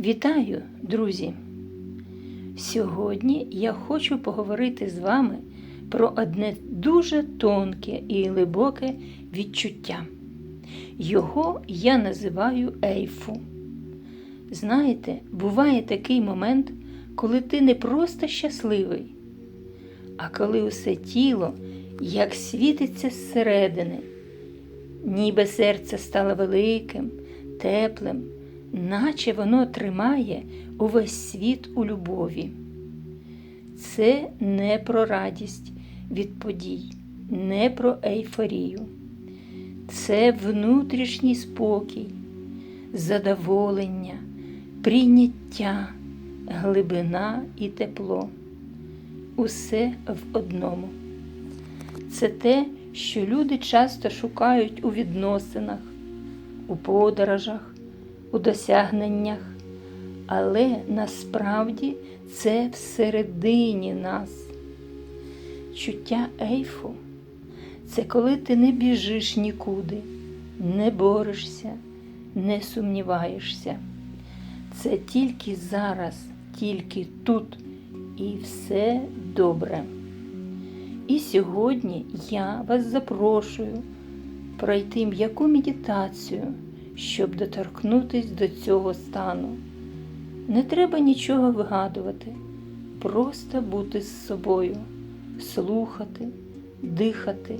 Вітаю, друзі! Сьогодні я хочу поговорити з вами про одне дуже тонке і глибоке відчуття. Його я називаю ейфу. Знаєте, буває такий момент, коли ти не просто щасливий, а коли усе тіло як світиться зсередини, ніби серце стало великим, теплим наче воно тримає увесь світ у любові. Це не про радість від подій, не про ейфорію. Це внутрішній спокій, задоволення, прийняття, глибина і тепло. Усе в одному. Це те, що люди часто шукають у відносинах, у подорожах, у досягненнях, але насправді це всередині нас. Чуття ейфу це коли ти не біжиш нікуди, не борешся, не сумніваєшся. Це тільки зараз, тільки тут і все добре. І сьогодні я вас запрошую пройти м'яку медитацію щоб доторкнутися до цього стану. Не треба нічого вигадувати, просто бути з собою, слухати, дихати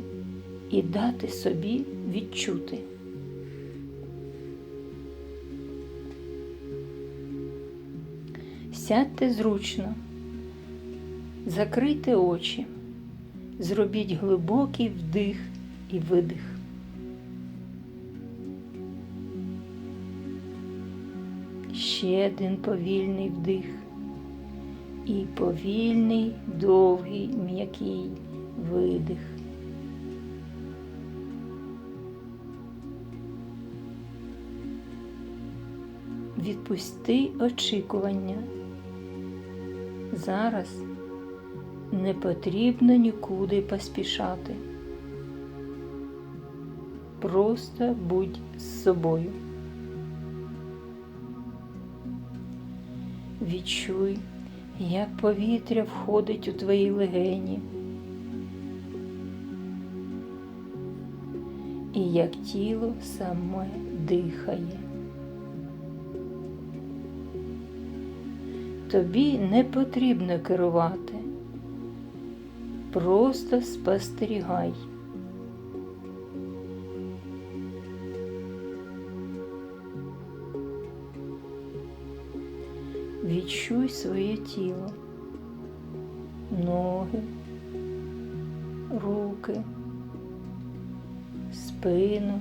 і дати собі відчути. Сядьте зручно, закрийте очі, зробіть глибокий вдих і видих. Ще один повільний вдих і повільний, довгий, м'який видих. Відпусти очікування. Зараз не потрібно нікуди поспішати. Просто будь з собою. Відчуй, як повітря входить у твої легені, і як тіло саме дихає. Тобі не потрібно керувати, просто спостерігай. Відчуй своє тіло, ноги, руки, спину,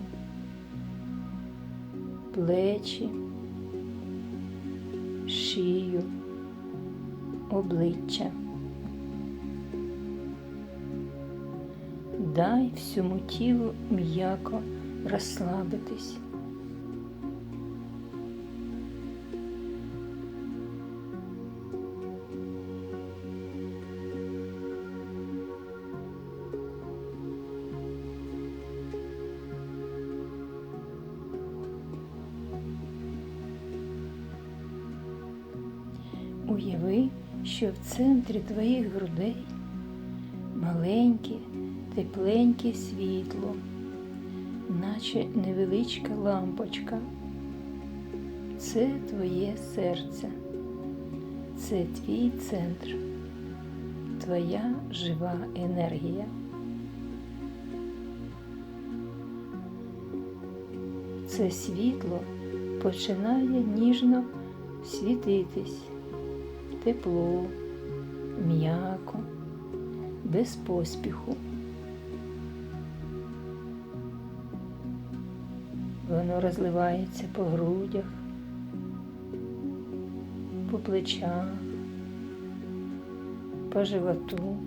плечі, шию, обличчя. Дай всьому тілу м'яко розслабитись. Уяви, що в центрі твоїх грудей маленьке, тепленьке світло, наче невеличка лампочка. Це твоє серце, це твій центр, твоя жива енергія. Це світло починає ніжно світитись тепло, м'яко, без поспіху. Воно розливається по грудях, по плечах, по животу,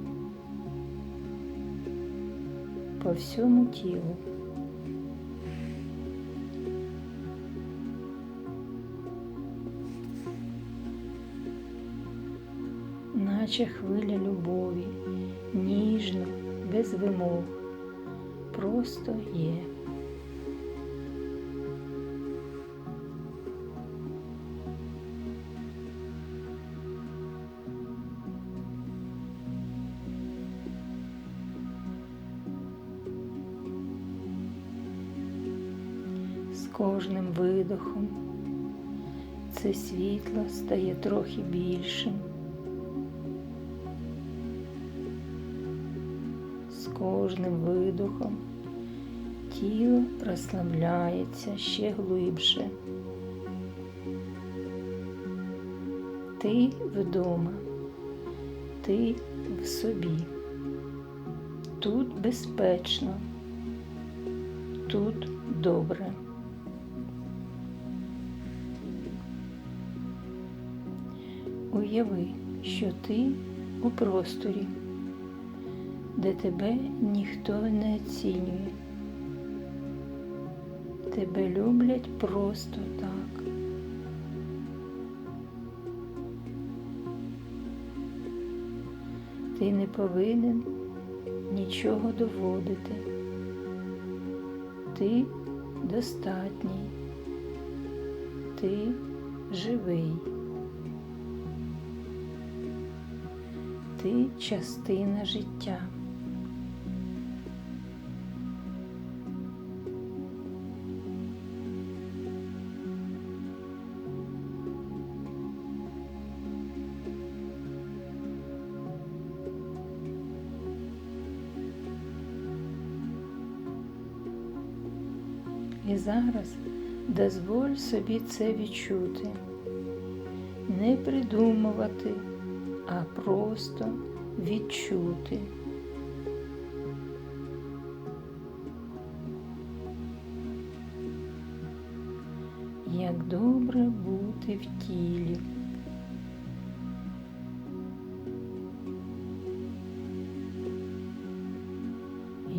по всьому тілу. наче хвиля любові, ніжно, без вимог, просто є. З кожним видохом це світло стає трохи більшим. Кожним видохом тіло розслабляється ще глибше. Ти вдома, ти в собі. Тут безпечно, тут добре. Уяви, що ти у просторі, де тебе ніхто не оцінює. Тебе люблять просто так. Ти не повинен нічого доводити. Ти достатній. Ти живий. Ти частина життя. І зараз дозволь собі це відчути, не придумувати, а просто відчути. Як добре бути в тілі.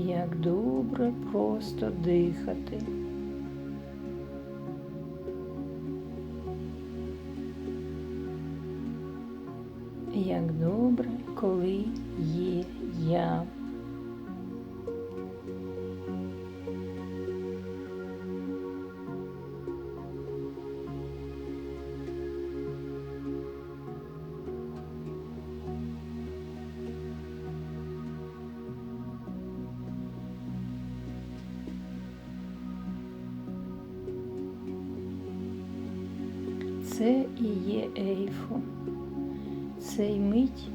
Як добре просто дихати. Коли є я. Це і є ейфо. Цей мить,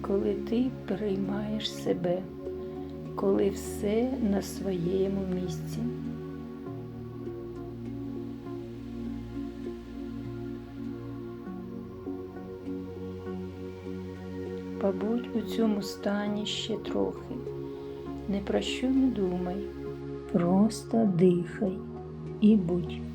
коли ти приймаєш себе, коли все на своєму місці. Побудь у цьому стані ще трохи, не про що не думай, просто дихай і будь.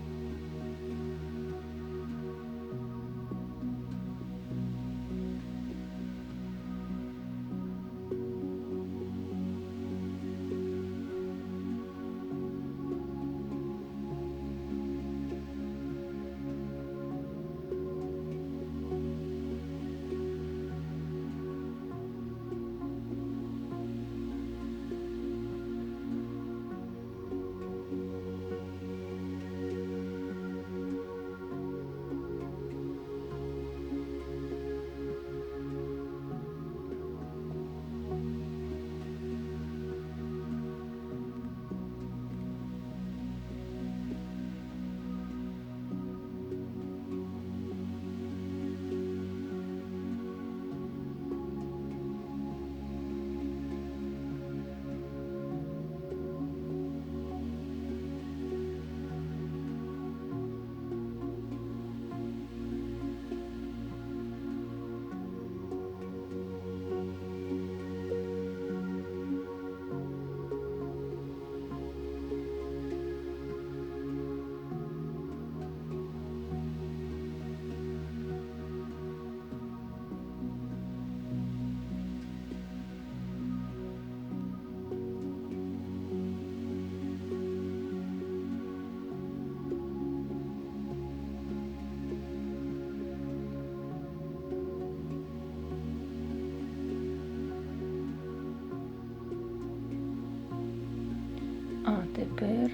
А тепер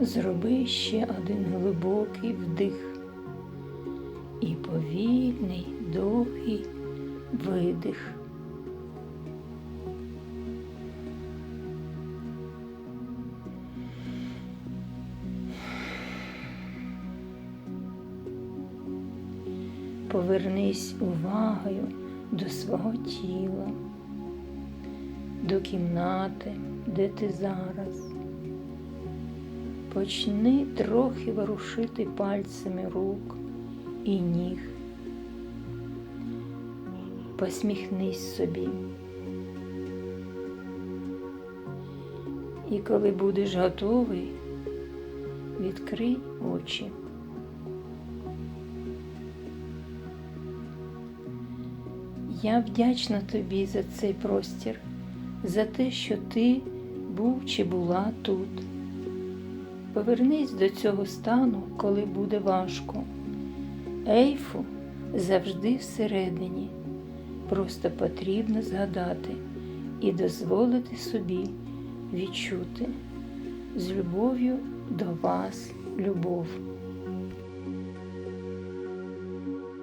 зроби ще один глибокий вдих і повільний, довгий видих. Повернись увагою до свого тіла, до кімнати де ти зараз. Почни трохи ворушити пальцями рук і ніг. Посміхнись собі. І коли будеш готовий, відкрий очі. Я вдячна тобі за цей простір, за те, що ти був чи була тут. Повернись до цього стану, коли буде важко. Ейфу завжди всередині. Просто потрібно згадати і дозволити собі відчути з любов'ю до вас любов.